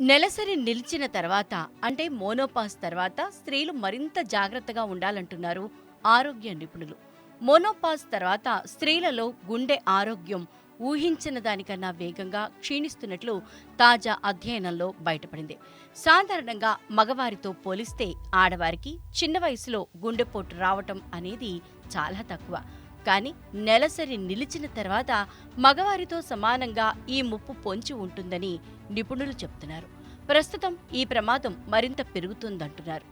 నెలసరి నిలిచిన తర్వాత అంటే మోనోపాస్ తర్వాత స్త్రీలు మరింత జాగ్రత్తగా ఉండాలంటున్నారు ఆరోగ్య నిపుణులు. మోనోపాస్ తర్వాత స్త్రీలలో గుండె ఆరోగ్యం ఊహించిన దానికన్నా వేగంగా క్షీణిస్తున్నట్లు తాజా అధ్యయనంలో బయటపడింది. సాధారణంగా మగవారితో పోలిస్తే ఆడవారికి చిన్న వయసులో గుండెపోటు రావటం అనేది చాలా తక్కువ. కానీ నెలసరి నిలిచిన తర్వాత మగవారితో సమానంగా ఈ ముప్పు పొంచి ఉంటుందని నిపుణులు చెప్తున్నారు. ప్రస్తుతం ఈ ప్రమాదం మరింత పెరుగుతుందంటున్నారు.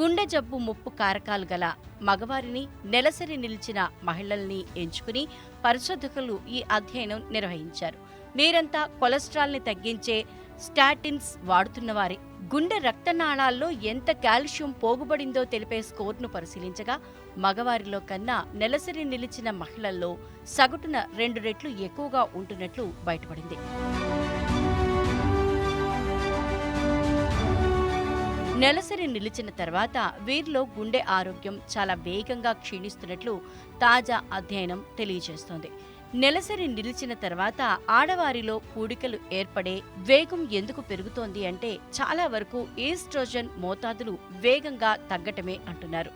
గుండె జబ్బు ముప్పు కారకాలు గల మగవారిని నెలసరి నిలిచిన మహిళల్ని ఎంచుకుని పరిశోధకులు ఈ అధ్యయనం నిర్వహించారు. వీరంతా కొలెస్ట్రాల్ని తగ్గించే స్టాటిన్స్ వాడుతున్నవారే. గుండె రక్తనాళాల్లో ఎంత కాల్షియం పోగుబడిందో తెలిపే స్కోర్ను పరిశీలించగా మగవారిలో కన్నా నెలసరి నిలిచిన మహిళల్లో సగటున రెండు రెట్లు ఎక్కువగా ఉంటున్నట్లు బయటపడింది. నెలసరి నిలిచిన తర్వాత వీరిలో గుండె ఆరోగ్యం చాలా వేగంగా క్షీణిస్తున్నట్లు తాజా అధ్యయనం తెలియజేస్తోంది. నెలసరి నిలిచిన తర్వాత ఆడవారిలో పూడికలు ఏర్పడే వేగం ఎందుకు పెరుగుతోంది అంటే చాలా వరకు ఈస్ట్రోజన్ మోతాదులు వేగంగా తగ్గటమే అంటున్నారు.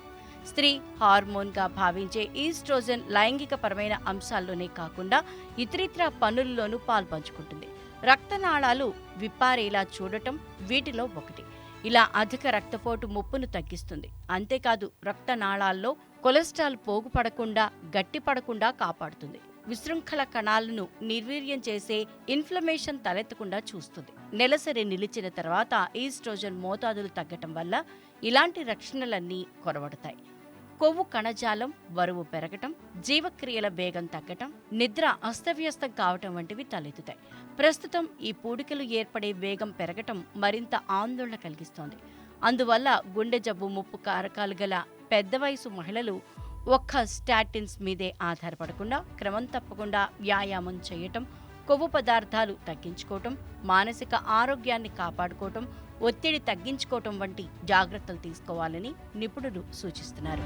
స్త్రీ హార్మోన్గా భావించే ఈస్ట్రోజన్ లైంగికపరమైన అంశాల్లోనే కాకుండా ఇతరితర పనుల్లోనూ పాల్పంచుకుంటుంది. రక్తనాళాలు విప్పారేలా చూడటం వీటిలో ఒకటి. ఇలా అధిక రక్తపోటు ముప్పును తగ్గిస్తుంది. అంతేకాదు రక్తనాళాల్లో కొలెస్ట్రాల్ పోగుపడకుండా గట్టిపడకుండా కాపాడుతుంది. విశృంఖల కణాలను నిర్వీర్యం చేసే ఇన్ఫ్లమేషన్ తలెత్తకుండా చూస్తుంది. నెలసరి నిలిచిన తర్వాత ఈస్ట్రోజన్ మోతాదులు తగ్గటం వల్ల ఇలాంటి రక్షణలన్నీ కొరవడతాయి. కొవ్వు కణజాలం బరువు పెరగటం జీవక్రియల వేగం తగ్గటం నిద్ర అస్తవ్యస్తం కావటం వంటివి తలెత్తుతాయి. ప్రస్తుతం ఈ పూడికలు ఏర్పడే వేగం పెరగటం మరింత ఆందోళన కలిగిస్తోంది. అందువల్ల గుండె జబ్బు ముప్పు కారకాలు గల పెద్ద వయసు మహిళలు ఒక్క స్టాటిన్స్ మీదే ఆధారపడకుండా క్రమం తప్పకుండా వ్యాయామం చేయటం కొవ్వు పదార్థాలు తగ్గించుకోవటం మానసిక ఆరోగ్యాన్ని కాపాడుకోవటం ఒత్తిడి తగ్గించుకోవటం వంటి జాగ్రత్తలు తీసుకోవాలని నిపుణులు సూచిస్తున్నారు.